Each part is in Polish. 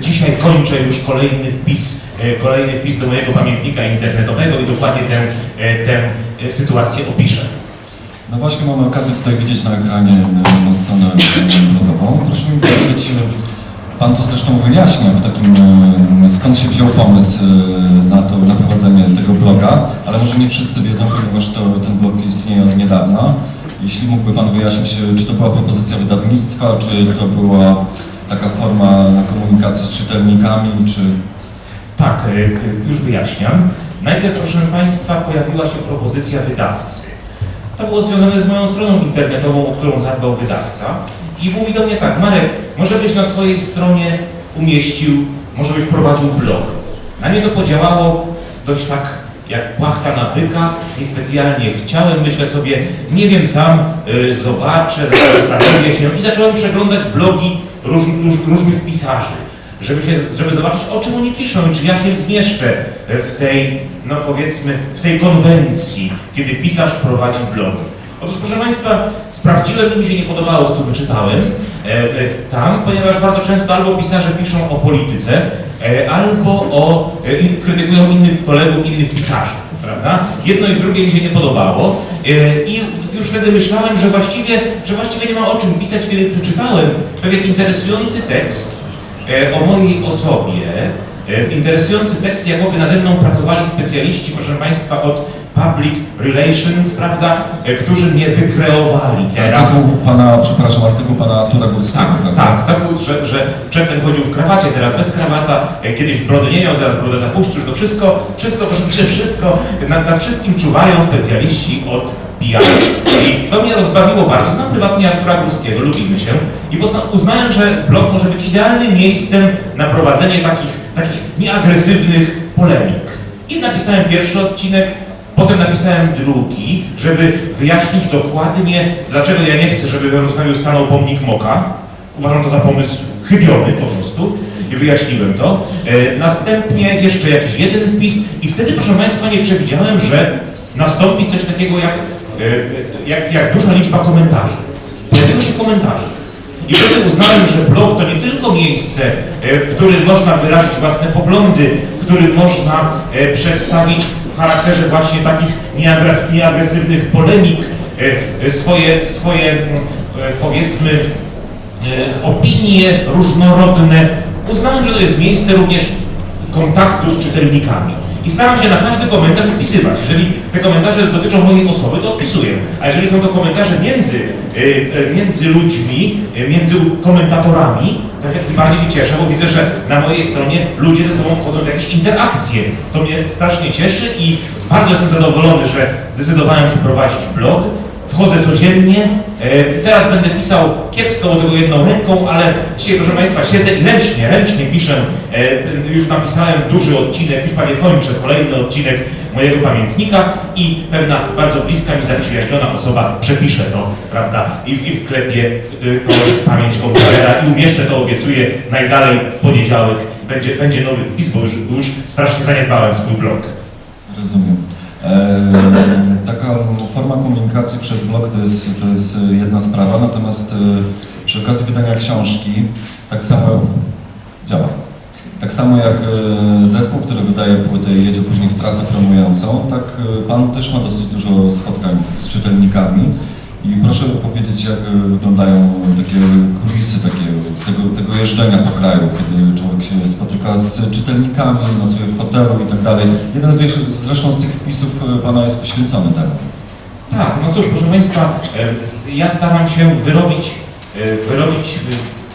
dzisiaj kończę już kolejny wpis, e, kolejny wpis do mojego pamiętnika internetowego i dokładnie tę, e, tę e, sytuację opiszę. No właśnie mamy okazję tutaj widzieć na ekranie tą stronę blogową. Proszę mi powiedzieć, Pan to zresztą wyjaśnia w takim, skąd się wziął pomysł na to, na prowadzenie tego bloga, ale może nie wszyscy wiedzą, ponieważ to, ten blog istnieje od niedawna. Jeśli mógłby Pan wyjaśnić, czy to była propozycja wydawnictwa, czy to była taka forma komunikacji z czytelnikami, czy... Tak, e, e, już wyjaśniam. Najpierw, proszę Państwa, pojawiła się propozycja wydawcy. To było związane z moją stroną internetową, o którą zadbał wydawca. I mówi do mnie tak, Marek, może byś na swojej stronie umieścił, może byś prowadził blog. Na mnie to podziałało dość tak jak płachta na byka, niespecjalnie chciałem, myślę sobie, nie wiem sam, y, zobaczę, zastanowię się i zacząłem przeglądać blogi róż, róż, różnych pisarzy, żeby, się, żeby zobaczyć o czym oni piszą i czy ja się zmieszczę w tej, no powiedzmy, w tej konwencji, kiedy pisarz prowadzi blog. Otóż proszę Państwa, sprawdziłem i mi się nie podobało to, co wyczytałem e, e, tam, ponieważ bardzo często albo pisarze piszą o polityce, e, albo o, e, krytykują innych kolegów, innych pisarzy, prawda? Jedno i drugie mi się nie podobało e, i już wtedy myślałem, że właściwie, że właściwie nie ma o czym pisać, kiedy przeczytałem pewien interesujący tekst e, o mojej osobie, e, interesujący tekst, jakoby nade mną pracowali specjaliści, proszę Państwa, od Public Relations, prawda, e, którzy mnie wykreowali teraz. Artykuł pana, przepraszam, artykuł pana Artura Górskiego, Tak, tak, to był, że, że przedtem chodził w krawacie, teraz bez krawata, e, kiedyś brody nie miał, teraz brodę zapuścił, to wszystko, wszystko, że wszystko, nad, nad wszystkim czuwają specjaliści od PR. I to mnie rozbawiło bardzo. Znam prywatnie Artura Górskiego, lubimy się i uznałem, że blog może być idealnym miejscem na prowadzenie takich, takich nieagresywnych polemik. I napisałem pierwszy odcinek, Potem napisałem drugi, żeby wyjaśnić dokładnie, dlaczego ja nie chcę, żeby we Wrocławiu stanął pomnik Moka. Uważam to za pomysł chybiony po prostu i wyjaśniłem to. E, następnie jeszcze jakiś jeden wpis i wtedy, proszę Państwa, nie przewidziałem, że nastąpi coś takiego jak, e, jak, jak duża liczba komentarzy. Pojawiły się komentarze. I wtedy uznałem, że blog to nie tylko miejsce, e, w którym można wyrazić własne poglądy, w którym można przedstawić charakterze właśnie takich nieagres- nieagresywnych polemik e, e, swoje, swoje mm, e, powiedzmy opinie różnorodne. Uznałem, że to jest miejsce również kontaktu z czytelnikami. I staram się na każdy komentarz odpisywać. Jeżeli te komentarze dotyczą mojej osoby, to odpisuję. A jeżeli są to komentarze między, między ludźmi, między komentatorami, to ja tym bardziej się cieszę, bo widzę, że na mojej stronie ludzie ze sobą wchodzą w jakieś interakcje. To mnie strasznie cieszy i bardzo jestem zadowolony, że zdecydowałem się prowadzić blog. Wchodzę codziennie. E, Teraz będę pisał kiepsko, bo tego jedną ręką, ale dzisiaj, proszę Państwa, siedzę i ręcznie, ręcznie piszę. E, Już napisałem duży odcinek, już prawie kończę kolejny odcinek mojego pamiętnika i pewna bardzo bliska mi zaprzyjaźniona osoba przepisze to, prawda, i, w- i wklepie w, y, to w pamięć komputera i umieszczę to, obiecuję, najdalej w poniedziałek będzie, będzie nowy wpis, bo już, już strasznie zaniedbałem swój blog. Rozumiem. E, taka forma komunikacji przez blog to jest, to jest jedna sprawa, natomiast e, przy okazji wydania książki tak samo działa. Tak samo jak e, zespół, który wydaje płytę i jedzie później w trasę promującą, tak e, Pan też ma dosyć dużo spotkań z czytelnikami. I proszę powiedzieć, jak e, wyglądają takie kulisy takie, tego, tego jeżdżenia po kraju, kiedy człowiek się z czytelnikami, nocuje w hotelu i tak dalej. Jeden z, zresztą z tych wpisów e, Pana jest poświęcony temu. Tak, no cóż, proszę Państwa, e, ja staram się wyrobić, e, wyrobić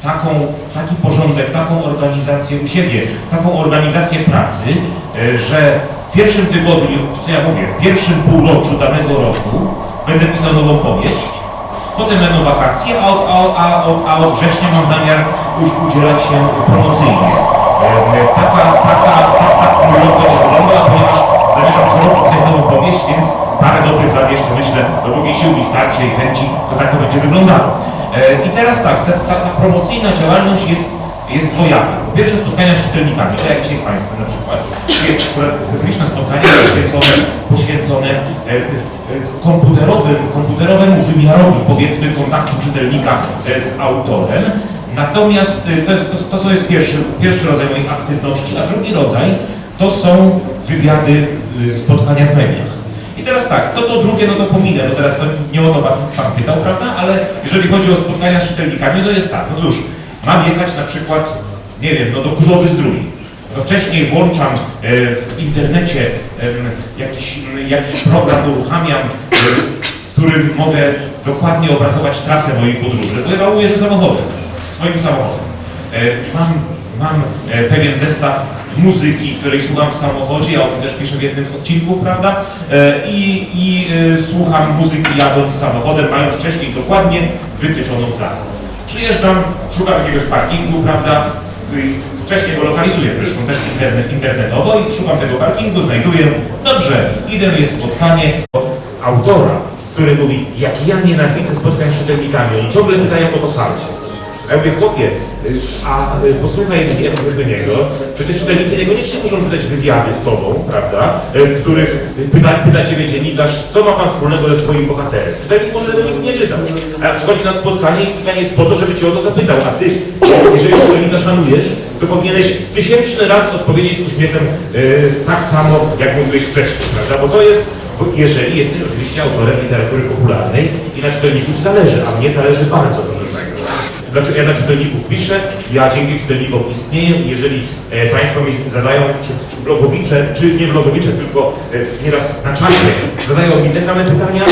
taką, taki porządek, taką organizację u siebie, taką organizację pracy, że w pierwszym tygodniu, co ja mówię, w pierwszym półroczu danego roku będę pisał nową powieść, potem będą wakacje, a od, a, a, od, a od września mam zamiar udzielać się promocyjnie. E, Taka, taka, tak, tak mój rok będzie wyglądał, ponieważ zamierzam co roku pisać nową powieść, więc parę dobrych lat jeszcze myślę, dopóki sił mi starczy i chęci, to tak to będzie wyglądało. E, I teraz tak, ta, promocyjna działalność jest, jest dwojaka. Po pierwsze spotkania z czytelnikami, tak jak dzisiaj z Państwem na przykład. Jest specyficzne spotkanie poświęcone, poświęcone e, komputerowym, komputerowemu wymiarowi powiedzmy kontaktu czytelnika z autorem. Natomiast y, to, jest, to, to jest pierwszy, pierwszy rodzaj moich aktywności, a drugi rodzaj to są wywiady, y, spotkania w mediach. I teraz tak, to to drugie, no to pominę, bo teraz to nie o to pan, pytał, prawda? Ale jeżeli chodzi o spotkania z czytelnikami, to jest tak, no cóż, mam jechać na przykład, nie wiem, no do Kudowy Zdrój. No wcześniej włączam e, w internecie jakiś, jakiś program, uruchamiam, e, którym mogę dokładnie opracować trasę mojej podróży. To ja ujeżdżę samochodem, swoim samochodem. E, mam, mam e, pewien zestaw muzyki, której słucham w samochodzie, ja o tym też piszę w jednym z odcinków, prawda? E, I, i słucham muzyki jadąc samochodem, mając wcześniej dokładnie wytyczoną trasę. Przyjeżdżam, szukam jakiegoś parkingu, prawda? Y, Wcześniej go lokalizuję zresztą też internet, internetowo i szukam tego parkingu, znajduję. Dobrze, idę jest spotkanie autora, który mówi, jak ja nienawidzę spotkań z czytelnikami, oni ciągle pytają o to samo. A ja mówię, chłopie, y, a y, posłuchaj do niego, przecież czytelnicy niekoniecznie muszą czytać wywiady z tobą, prawda, y, w których pyta, pyta ciebie dziennikarz, co ma pan wspólnego ze swoim bohaterem. Czytelnik może tego nigdy nie czytał, a przychodzi na spotkanie i spotkanie jest po to, żeby cię o to zapytał, a ty, jeżeli czytelnika szanujesz, to powinieneś tysięczny raz odpowiedzieć z uśmiechem y, tak samo, jak mówiłeś wcześniej, prawda, bo to jest jeżeli jesteś oczywiście autorem literatury popularnej i na czytelników zależy, a mnie zależy bardzo. Dlaczego ja na czytelników piszę, ja dzięki czytelnikom istnieję i jeżeli e, Państwo mi zadają, czy, czy blogowicze, czy nie blogowicze, tylko e, nieraz na czasie zadają mi te same pytania,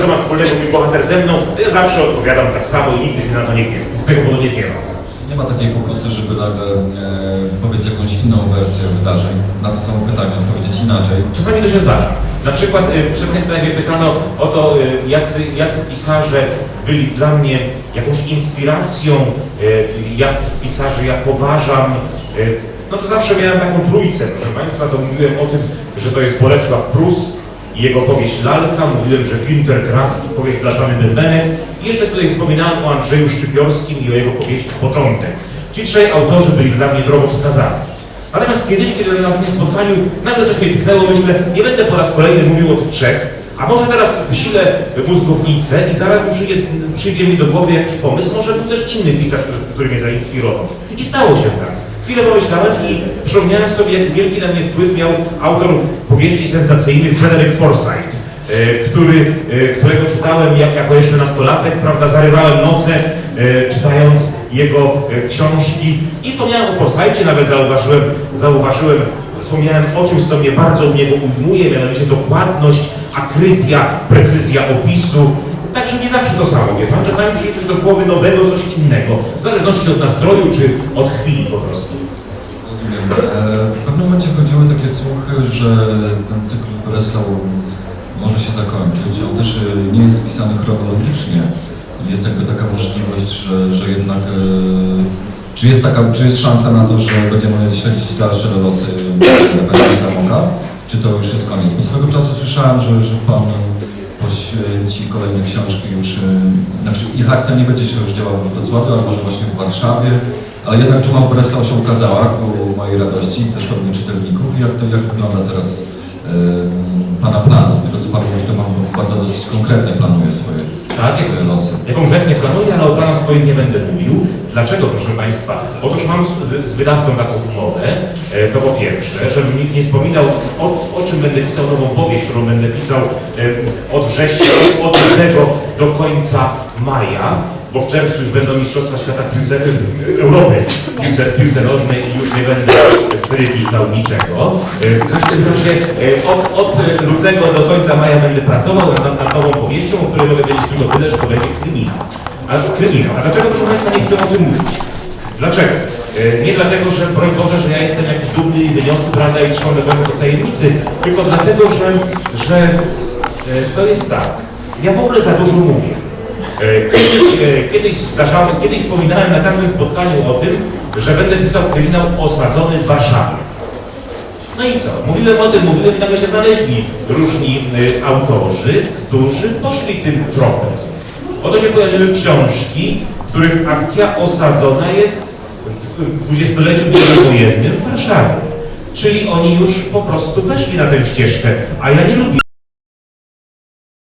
co ma wspólnego mój bohater ze mną, to ja zawsze odpowiadam tak samo i nigdy się na to nie gniewam. Z tego powodu nie gniewam. Nie ma takiej pokusy, żeby nagle e, wypowiedzieć jakąś inną wersję wydarzeń na to samo pytanie, odpowiedzieć inaczej. Czasami to się zdarza. Na przykład, Państwa, jak mnie pytano o to, y, jacy, jacy pisarze byli dla mnie jakąś inspiracją, jak pisarzy ja poważam, no to zawsze miałem taką trójcę, proszę Państwa, to mówiłem o tym, że to jest Bolesław Prus i jego powieść Lalka, mówiłem, że Günter Grass i powieść Blaszany Bębenek jeszcze tutaj wspominałem o Andrzeju Szczypiorskim i o jego powieści Początek. Ci trzej autorzy byli dla mnie drogowskazani. Natomiast kiedyś, kiedy na tym spotkaniu nagle coś mnie tknęło, myślę, nie będę po raz kolejny mówił o tych trzech, a może teraz wysilę mózgownicę i zaraz mi przyjdzie, przyjdzie mi do głowy jakiś pomysł, może był też inny pisarz, który, który mnie zainspirował. I stało się tak. Chwilę pomyślałem i przypomniałem sobie, jak wielki na mnie wpływ miał autor powieści sensacyjnych Frederick Forsyth, który, e, którego czytałem jak, jako jeszcze nastolatek, prawda, zarywałem noce, e, czytając jego e, książki i wspomniałem o Forsythie, nawet zauważyłem, zauważyłem, wspomniałem o czymś, co mnie bardzo u niego ujmuje, mianowicie dokładność, akrypia, precyzja opisu. Także nie zawsze to samo, wie pan, czasami przyjdzie coś do głowy nowego, coś innego, w zależności od nastroju czy od chwili po prostu. Rozumiem. E, w pewnym momencie chodziły takie słuchy, że ten cykl w Breslau może się zakończyć. On też e, nie jest spisany chronologicznie. Jest jakby taka możliwość, że, że jednak... E, czy jest, taka, czy jest szansa na to, że będziemy śledzić dalsze losy Benedykta Moka? Czy to już jest koniec? Bo swego czasu słyszałem, że, że Pan poświęci kolejne książki już... e, Znaczy ich akcja nie będzie się już działała w Wrocławiu, ale może właśnie w Warszawie. Ale jednak Czuma w Breslau się ukazała ku mojej radości, też pewnie czytelników. Jak to jak wygląda teraz Pana plany? Z tego co Pan mówi, to mam bardzo dosyć konkretnie planuje swoje, Tak? swoje losy. Ja konkretnie planuję, ale o planach swoich nie będę mówił. Dlaczego, proszę Państwa? Otóż mam z, z wydawcą taką umowę, e, to po pierwsze, żebym nikt nie wspominał, o, o czym będę pisał nową powieść, którą będę pisał e, od września, od lutego do końca maja, bo w czerwcu już będą Mistrzostwa Świata w piłce, Europy w piłce, w piłce nożnej i już nie będę pisał niczego. E, W każdym razie e, od, od lutego do końca maja będę pracował nad, nową powieścią, o której mogę powiedzieć tylko tyle, że to będzie kryminał. To kryminał. A dlaczego, proszę Państwa, nie chcę o tym mówić? Dlaczego? E, Nie dlatego, że broń Boże, że ja jestem jakiś dumny i wyniosły, prawda, i trzymam do końca tajemnicy, tylko dlatego, że, że to jest tak. Ja w ogóle za dużo mówię. E, Kiedyś, e, kiedyś, zdarzało, kiedyś wspominałem na każdym spotkaniu o tym, że będę pisał kryminał osadzony w Warszawie. No i co? Mówiłem o tym, mówiłem i nagle się znaleźli różni y, autorzy, którzy poszli tym tropem. Oto się pojawiły książki, których akcja osadzona jest w dwudziestoleciu międzywojennym w Warszawie. Czyli oni już po prostu weszli na tę ścieżkę, a ja nie lubię